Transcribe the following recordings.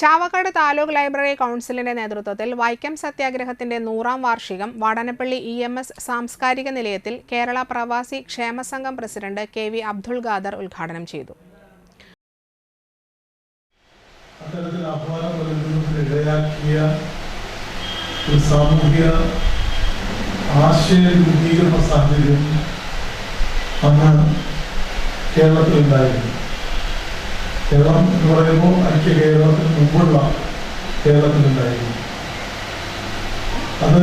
Chavakkad taluk library കൗൺസിലിന്റെ നേതൃത്വത്തിൽ വൈക്കം സത്യാഗ്രഹത്തിന്റെ നൂറാം വാർഷികം വാടനപ്പള്ളി ഇ എം എസ് സാംസ്കാരിക നിലയത്തിൽ കേരള പ്രവാസി ക്ഷേമസംഘം president K V Abdul Khader ഉദ്ഘാടനം ചെയ്തു. കേരളത്തിലുണ്ടായിരുന്നു. കേരളം എന്ന് പറയുമ്പോൾ ഐക്യ കേരളത്തിന് മുമ്പുള്ള കേരളത്തിലുണ്ടായിരുന്നു. അത്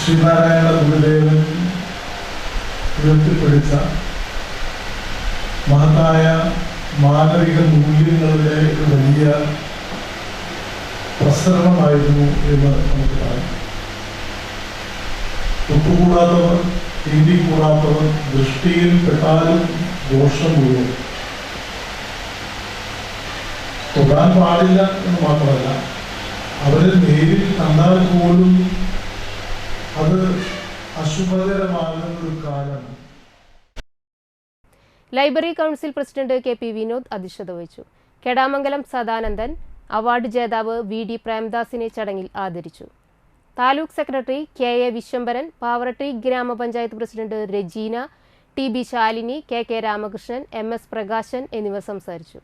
ശ്രീനാരായണ ഗുരുദേവൻ ഉയർത്തിപ്പിടിച്ച മഹത്തായ മാനവിക മൂല്യങ്ങളുടെ ഒരു വലിയ പ്രസരണമായിരുന്നു എന്ന് നമുക്ക് പറയാം. ഒത്തുകൂടാത്തവർ തീണ്ടി കൂടാത്തവർ ദൃഷ്ടിയിൽ പെട്ടാലും ദോഷം മുഴുവൻ തൊടാൻ പാടില്ല എന്ന് മാത്രമല്ല അവരെ നേരിൽ കണ്ടാൽ പോലും അത് അശുഭകരമാകുന്ന ഒരു കാലം library council president K P Vinod അധ്യക്ഷത വഹിച്ചു. കെടാമംഗലം സദാനന്ദൻ അവാർഡ് ജേതാവ് വി ഡി പ്രേംദാസിനെ ചടങ്ങിൽ ആദരിച്ചു. Taluk secretary K A Viswambharan Pavaratty grama panchayat president Rajeena T B Shalini K K Ramakrishnan M S Prakashan എന്നിവർ സംസാരിച്ചു.